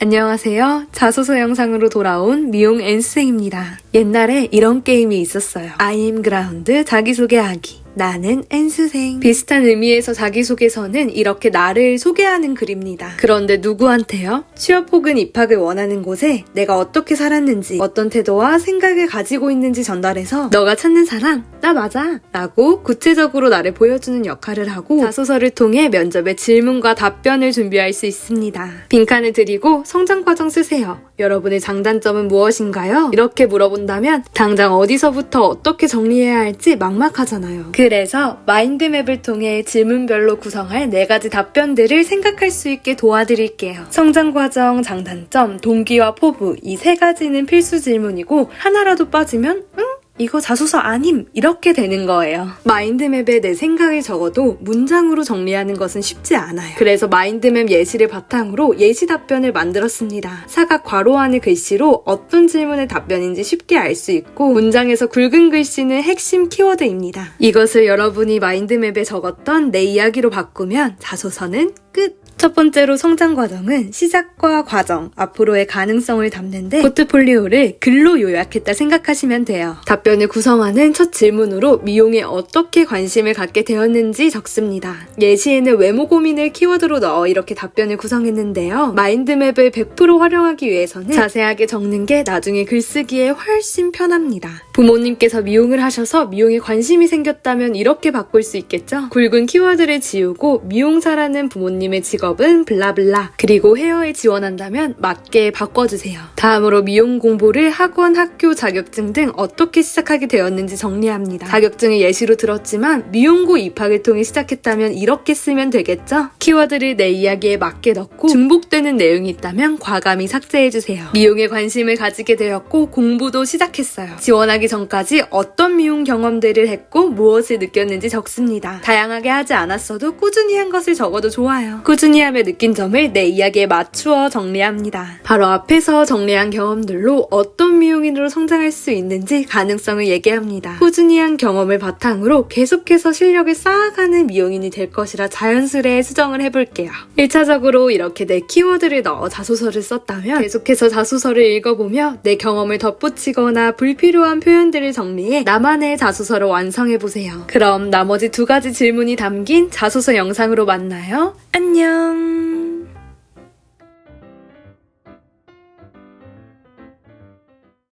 안녕하세요. 자소서 영상으로 돌아온 미용 N쌤입니다. 옛날에 이런 게임이 있었어요. Am ground 자기소개하기. 나는 N수생. 비슷한 의미에서 자기소개서는 이렇게 나를 소개하는 글입니다. 그런데 누구한테요? 취업 혹은 입학을 원하는 곳에 내가 어떻게 살았는지, 어떤 태도와 생각을 가지고 있는지 전달해서 너가 찾는 사람, 나 맞아! 라고 구체적으로 나를 보여주는 역할을 하고 자소서를 통해 면접에 질문과 답변을 준비할 수 있습니다. 빈칸을 드리고 성장 과정 쓰세요. 여러분의 장단점은 무엇인가요? 이렇게 물어본다면 당장 어디서부터 어떻게 정리해야 할지 막막하잖아요. 그 래서 마인드맵을 통해 질문별로 구성할 네 가지 답변들을 생각할 수 있게 도와드릴게요. 성장 과정, 장단점, 동기와 포부 이세 가지는 필수 질문이고 하나라도 빠지면 응? 이거 자소서 아님 이렇게 되는 거예요. 마인드맵에 내 생각을 적어도 문장으로 정리하는 것은 쉽지 않아요. 그래서 마인드맵 예시를 바탕으로 예시 답변을 만들었습니다. 사각 괄호 안의 글씨로 어떤 질문의 답변인지 쉽게 알 수 있고 문장에서 굵은 글씨는 핵심 키워드입니다. 이것을 여러분이 마인드맵에 적었던 내 이야기로 바꾸면 자소서는 끝! 첫 번째로 성장 과정은 시작과 과정, 앞으로의 가능성을 담는데 포트폴리오를 글로 요약했다 생각하시면 돼요. 답변을 구성하는 첫 질문으로 미용에 어떻게 관심을 갖게 되었는지 적습니다. 예시에는 외모 고민을 키워드로 넣어 이렇게 답변을 구성했는데요. 마인드맵을 100% 활용하기 위해서는 자세하게 적는 게 나중에 글쓰기에 훨씬 편합니다. 부모님께서 미용을 하셔서 미용에 관심이 생겼다면 이렇게 바꿀 수 있겠죠? 굵은 키워드를 지우고 미용사라는 부모님의 직업 은 블라블라 그리고 헤어에 지원한다면 맞게 바꿔주세요. 다음으로 미용 공부를 학원, 학교, 자격증 등 어떻게 시작하게 되었는지 정리합니다. 자격증을 예시로 들었지만 미용고 입학을 통해 시작했다면 이렇게 쓰면 되겠죠? 키워드를 내 이야기에 맞게 넣고 중복되는 내용이 있다면 과감히 삭제해주세요. 미용에 관심을 가지게 되었고 공부도 시작했어요. 지원하기 전까지 어떤 미용 경험들을 했고 무엇을 느꼈는지 적습니다. 다양하게 하지 않았어도 꾸준히 한 것을 적어도 좋아요. 꾸준히 하며 느낀 점을 내 이야기에 맞추어 정리합니다. 바로 앞에서 정리한 경험들로 어떤 미용인으로 성장할 수 있는지 가능성을 얘기합니다. 꾸준히 한 경험을 바탕으로 계속해서 실력을 쌓아가는 미용인이 될 것이라 자연스레 수정을 해볼게요. 1차적으로 이렇게 내 키워드를 넣어 자소서를 썼다면 계속해서 자소서를 읽어보며 내 경험을 덧붙이거나 불필요한 표현들을 정리해 나만의 자소서를 완성해보세요. 그럼 나머지 두 가지 질문이 담긴 자소서 영상으로 만나요. 안녕! um